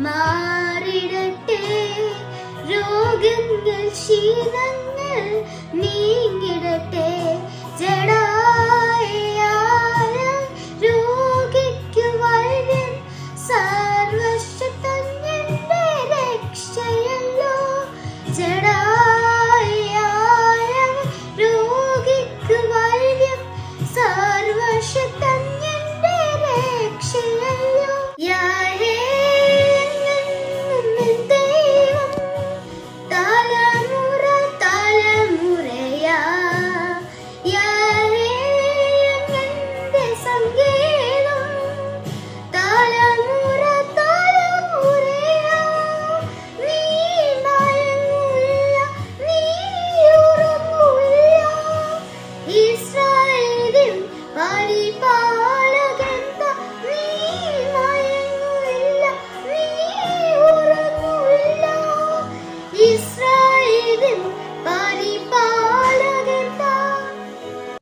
മാറിടട്ടെ. രോഗങ്ങൾ ശീലങ്ങൾ നീങ്ങിടട്ടെ. ജടാ